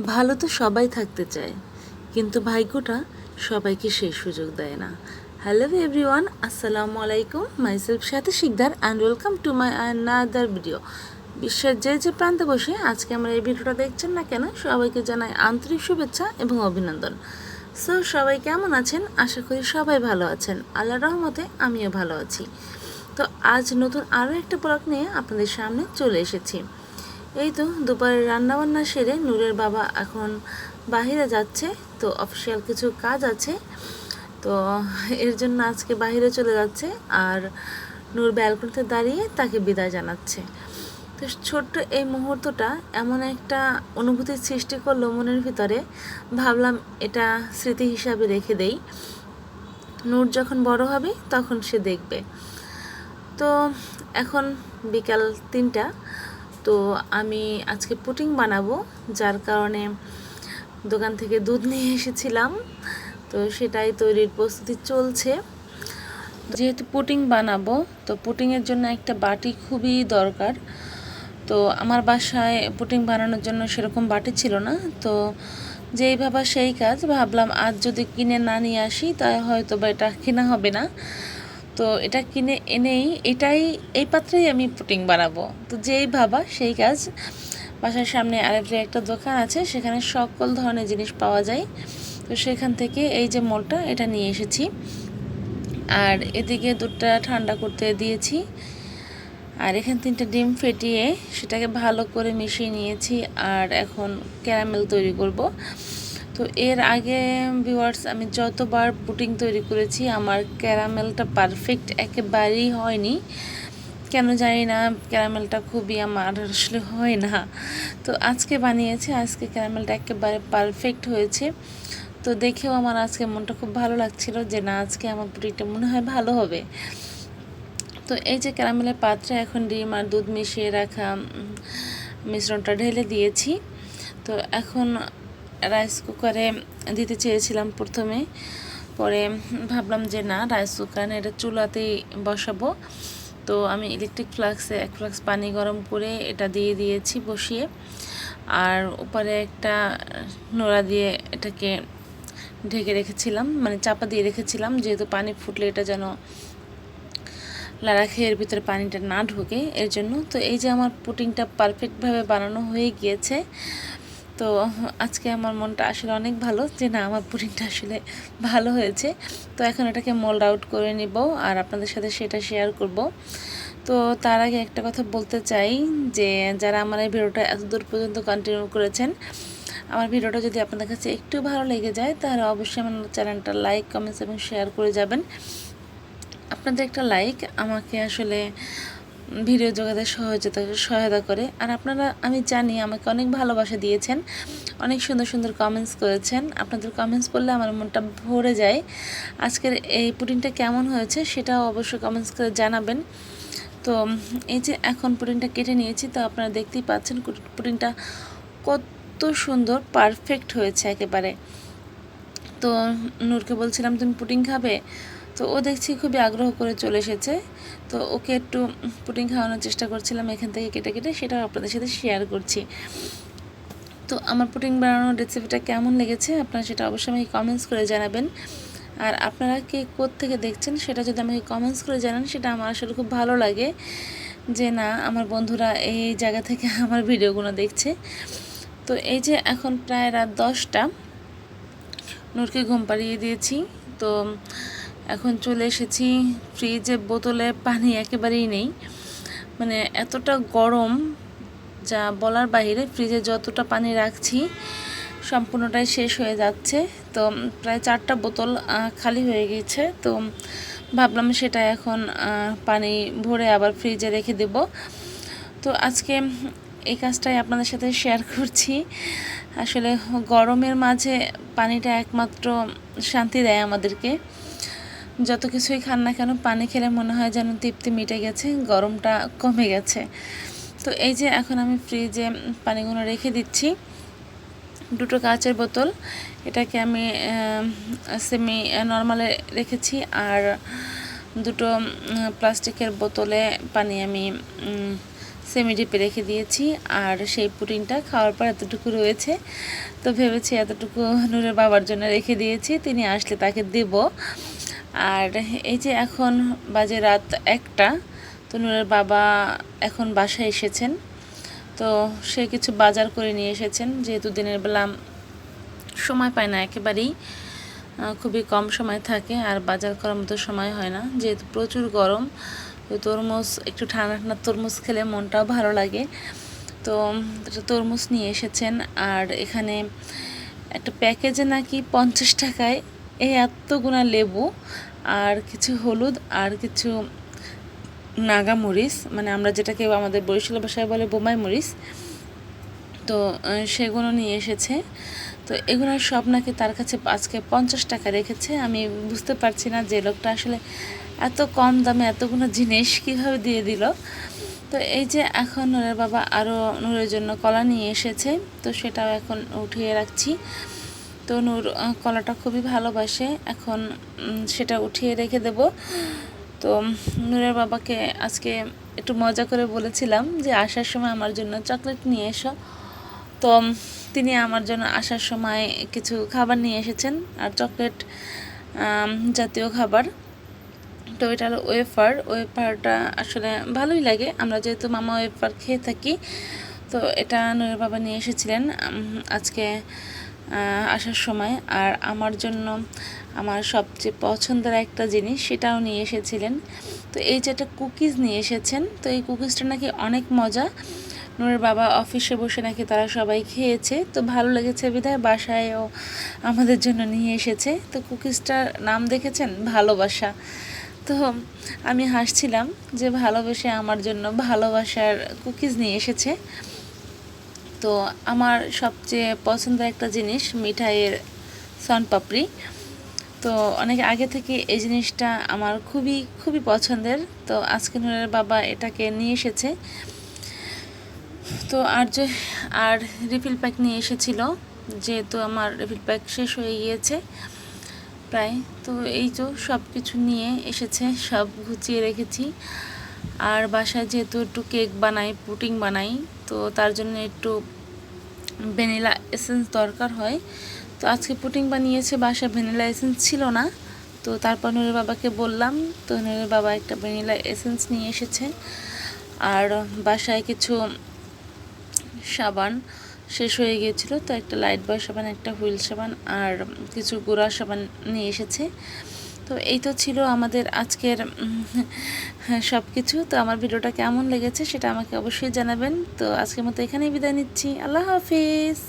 ভালো তো সবাই থাকতে চায়, কিন্তু ভাগ্যটা সবাইকে সেই সুযোগ দেয় না। হ্যালো এভরিওয়ান আসসালামু আলাইকুম। মাইসেলফ সাথে Sikdar and welcome to my another video বিশ্বের যে যে প্রান্তে বসে আজকে আমরা এই ভিডিওটা দেখছেন না কেন, সবাইকে জানাই আন্তরিক শুভেচ্ছা এবং অভিনন্দন। সো সবাই কেমন আছেন? আশা করি সবাই ভালো আছেন। আল্লাহ রহমতে আমিও ভালো আছি। তো আজ নতুন আরও একটা ব্লগ নিয়ে আপনাদের সামনে চলে এসেছি। এই তো দুপুরের রান্নাবান্না সেরে নূরের বাবা এখন বাইরে যাচ্ছে, তো অফিসিয়াল কিছু কাজ আছে, তো এর জন্য আজকে বাইরে চলে যাচ্ছে আর নূর ব্যালকনিতে দাঁড়িয়ে তাকে বিদায় জানাচ্ছে। তো ছোট্ট এই মুহূর্তটা এমন একটা অনুভূতির সৃষ্টি করল মনের ভিতরে, ভাবলাম এটা স্মৃতি হিসাবে রেখে দেই। নূর যখন বড় হবে তখন সে দেখবে। তো এখন বিকাল তিনটা তো আমি আজকে পুটিং বানাবো, যার কারণে দোকান থেকে দুধ নিয়ে এসেছিলাম। তো সেটাই তৈরির প্রস্তুতি চলছে। যেহেতু পুটিং বানাবো, তো পুটিংয়ের জন্য একটা বাটি খুবই দরকার। তো আমার বাসায় পুটিং বানানোর জন্য সেরকম বাটি ছিল না। তো যেই ভাবা সেই কাজ, ভাবলাম আজ যদি কিনে না নিয়ে আসি তাই হয়তো বা এটা কেনা হবে না। তো এটা কিনে এনেই এটাই, এই পাত্রেই আমি পুটিং বানাবো। তো যেই ভাবা, সেই কাজ। বাসার সামনে আরেকটা একটা দোকান আছে, সেখানে সকল ধরনের জিনিস পাওয়া যায়। তো সেখান থেকে এই যে মোলটা, এটা নিয়ে এসেছি। আর এদিকে দুধটা ঠান্ডা করতে দিয়েছি। আর এখানে তিনটা ডিম ফেটিয়ে সেটাকে ভালো করে মিশিয়ে নিয়েছি। আর এখন ক্যারামেল তৈরি করব। তো এর আগে ভিউয়ার্স আমি যতবার পুটিং তৈরি করেছি, আমার ক্যারামেলটা পারফেক্ট একেবারেই হয়নি। কেন জানি না, ক্যারামেলটা খুবই আমার আসলে হয় না। তো আজকে বানিয়েছি, আজকে ক্যারামেলটা একেবারে পারফেক্ট হয়েছে। তো দেখেও আমার আজকে মনটা খুব ভালো লাগছিল যে, না, আজকে আমার পুটিংটা মনে হয় ভালো হবে। তো এই যে ক্যারামেলের পাত্রে এখন ডিম আর দুধ মিশিয়ে রাখা মিশ্রণটা ঢেলে দিয়েছি। তো এখন রাইস কুকারে দিতে চেয়েছিলাম প্রথমে। পরে ভাবলাম যে না, রাইস কুকার এটা চুলাতেই বসাবো। তো আমি ইলেকট্রিক ফ্লাক্সে এক ফ্লাক্স পানি গরম করে এটা দিয়ে দিয়েছি বসিয়ে। আর উপরে একটা নোড়া দিয়ে এটাকে ঢেকে রেখেছিলাম মানে চাপা দিয়ে রেখেছিলাম, যেহেতু পানি ফুটলে এটা যেন লাড়া খেয়ের ভিতরে পানিটা না ঢোকে এর জন্য। তো এই যে আমার পুটিংটা পারফেক্টভাবে বানানো হয়ে গিয়েছে তো আজকে আমার মনটা আসলে অনেক ভালো যে না, আমার পুডিংটা আসলে ভালো হয়েছে। তো এখন এটাকে মোল্ড আউট করে নিব আর আপনাদের সাথে সেটা শেয়ার করব। তো তার আগে একটা কথা বলতে চাই যে, যারা আমার এই ভিডিওটা এত দূর পর্যন্ত কন্টিনিউ করেছেন, আমার ভিডিওটা যদি আপনাদের কাছে একটু ভালো লেগে যায়, তাহলে অবশ্যই আমার চ্যানেলটা লাইক কমেন্টস এবং শেয়ার করে যাবেন। আপনাদের একটা লাইক আমাকে আসলে ভিডিও জোগাতে সহযোগিতা সহায়তা করে। আর আপনারা, আমি জানি, আমাকে অনেক ভালোবাসা দিয়েছেন। অনেক সুন্দর সুন্দর কমেন্টস করেছেন। আপনাদের কমেন্টস পড়লে আমার মনটা ভরে যায়। আজকের এই পুডিংটা কেমন হয়েছে সেটাও অবশ্যই কমেন্টস করে জানাবেন। তো, এই যে এখন পুডিংটা কেটে নিয়েছি, তো আপনারা দেখতেই পাচ্ছেন পুডিংটা কত সুন্দর পারফেক্ট হয়েছে একেবারে। তো, নূরকে বলছিলাম, তুমি পুডিং খাবে? তো ও দেখছি খুবই আগ্রহ করে চলে এসেছে। তো ওকে একটু পুটিং খাওয়ানোর চেষ্টা করছিলাম এখান থেকে কেটে কেটে সেটা আপনাদের সাথে শেয়ার করছি। তো আমার পুটিং বানানোর রেসিপিটা কেমন লেগেছে আপনারা সেটা অবশ্যই আমাকে কমেন্টস করে জানাবেন। আর আপনারা কে থেকে দেখছেন সেটা যদি আমাকে কমেন্টস করে জানান, সেটা আমার আসলে খুব ভালো লাগে যে না, আমার বন্ধুরা এই জায়গা থেকে আমার ভিডিওগুলো দেখছে। তো এই যে এখন প্রায় রাত দশটা, নূরকে ঘুম পাড়িয়ে দিয়েছি। তো এখন চলে এসেছি ফ্রিজে বোতলে, পানি একেবারেই নেই। মানে এতটা গরম যা বলার বাইরে ফ্রিজে যতটা পানি রাখছি সম্পূর্ণটাই শেষ হয়ে যাচ্ছে। তো প্রায় চারটা বোতল খালি হয়ে গেছে। তো ভাবলাম সেটা এখন পানি ভরে আবার ফ্রিজে রেখে দেব। তো আজকে এই কাজটাই আপনাদের সাথে শেয়ার করছি। আসলে গরমের মাঝে পানিটা একমাত্র শান্তি দেয় আমাদেরকে। যত কিছুই খান না কেন, পানি খেলে মনে হয় যেন তৃপ্তি মিটে গেছে, গরমটা কমে গেছে। তো এই যে এখন আমি ফ্রিজে পানিগুলো রেখে দিচ্ছি। দুটো কাচের বোতল, এটাকে আমি সেমি নর্মালে রেখেছি। আর দুটো প্লাস্টিকের বোতলে পানি আমি সেমি ডিপে রেখে দিয়েছি। আর সেই পুডিংটা খাওয়ার পর এতটুকু রয়েছে। তো ভেবেছি এতটুকু নূরের বাবার জন্য রেখে দিয়েছি। তিনি আসলে তাকে দেব। আর এই যে এখন বাজে রাত একটা, তো নূরের বাবা এখন বাসায় এসেছেন। তো সে কিছু বাজার করে নিয়ে এসেছেন, যেহেতু দিনের বেলা সময় পায় না একেবারেই খুবই কম সময় থাকে আর বাজার করার মতো সময় হয় না। যেহেতু প্রচুর গরম, তো তরমুজ, একটু ঠান্ডা ঠান্ডা তরমুজ খেলে মনটাও ভালো লাগে। তো তরমুজ নিয়ে এসেছেন আর এখানে একটা প্যাকেজে নাকি পঞ্চাশ টাকায় এই এতগুনা লেবু, আর কিছু হলুদ, আর কিছু নাগা মরিচ মানে আমরা যেটাকে আমাদের বরিশাল ভাষায় বলে বোমাই মরিচ, তো সেগুলো নিয়ে এসেছে। তো এগুলো সব নাকি তার কাছে আজকে পঞ্চাশ টাকা রেখেছে। আমি বুঝতে পারছি না যে লোকটা আসলে এত কম দামে এতগুলো জিনিস কীভাবে দিয়ে দিল। তো এই যে এখন নূরের বাবা আরও নূরের জন্য কলা নিয়ে এসেছে, তো সেটাও এখন উঠিয়ে রাখছি। তো নূর কলাটা খুবই ভালোবাসে। এখন সেটা উঠিয়ে রেখে দেব। তো নূরের বাবাকে আজকে একটু মজা করে বলেছিলাম যে, আসার সময় আমার জন্য চকলেট নিয়ে এসো। তো তিনি আমার জন্য আসার সময় কিছু খাবার নিয়ে এসেছেন, আর চকলেট জাতীয় খাবার। তো, এটা হলো ওয়েফার। ওয়েফারটা আসলে ভালোই লাগে। আমরা যেহেতু মামা ওয়েফার খেয়ে থাকি, তো এটা নূরের বাবা নিয়ে এসেছিলেন। আজকে আসার সময়। আর আমার জন্য আমার সবচেয়ে পছন্দের একটা জিনিস সেটাও নিয়ে এসেছিলেন। তো এই যে একটা কুকিজ নিয়ে এসেছেন, তো এই কুকিজটা নাকি অনেক মজা। নূরের বাবা অফিসে বসে নাকি তারা সবাই খেয়েছে। তো ভালো লেগেছে বিধায় বাসায়ও আমাদের জন্য নিয়ে এসেছে। তো কুকিজটার নাম দেখেছেন? ভালোবাসা। তো আমি হাসছিলাম যে ভালোবেসে আমার জন্য ভালোবাসার কুকিজ নিয়ে এসেছে। তো আমার সবচেয়ে পছন্দের একটা জিনিস মিঠাইয়ের সনপাপড়ি তো অনেক আগে থেকে এই জিনিসটা আমার খুবই খুবই পছন্দের। তো আজকে নূরের বাবা এটাকে নিয়ে এসেছে। তো আর যে, আর রিফিল প্যাক নিয়ে এসেছিল, যেহেতু আমার রিফিল প্যাক শেষ হয়ে গিয়েছে প্রায়। তো এই তো সব কিছু নিয়ে এসেছে, সব গুছিয়ে রেখেছি। আর বাসায় যেহেতু একটু কেক বানাই পুটিং বানাই, তো তার জন্য একটু ভ্যানিলা এসেন্স দরকার হয়। তো আজকে পুটিং বানিয়েছে, বাসায় ভ্যানিলা এসেন্স ছিল না। তো তারপর নুরের বাবাকে বললাম, তো নুরের বাবা একটা ভ্যানিলা এসেন্স নিয়ে এসেছে। আর বাসায় কিছু সাবান শেষ হয়ে গিয়েছিল, তো একটা লাইট বয় সাবান, একটা হুইল সাবান আর কিছু গুঁড়া সাবান নিয়ে এসেছে। তো এই তো ছিল আমাদের আজকের সব কিছু তো আমার ভিডিওটা কেমন লেগেছে সেটা আমাকে অবশ্যই জানাবেন। তো আজকের মতো এখানেই বিদায় নিচ্ছি। আল্লাহ হাফিজ।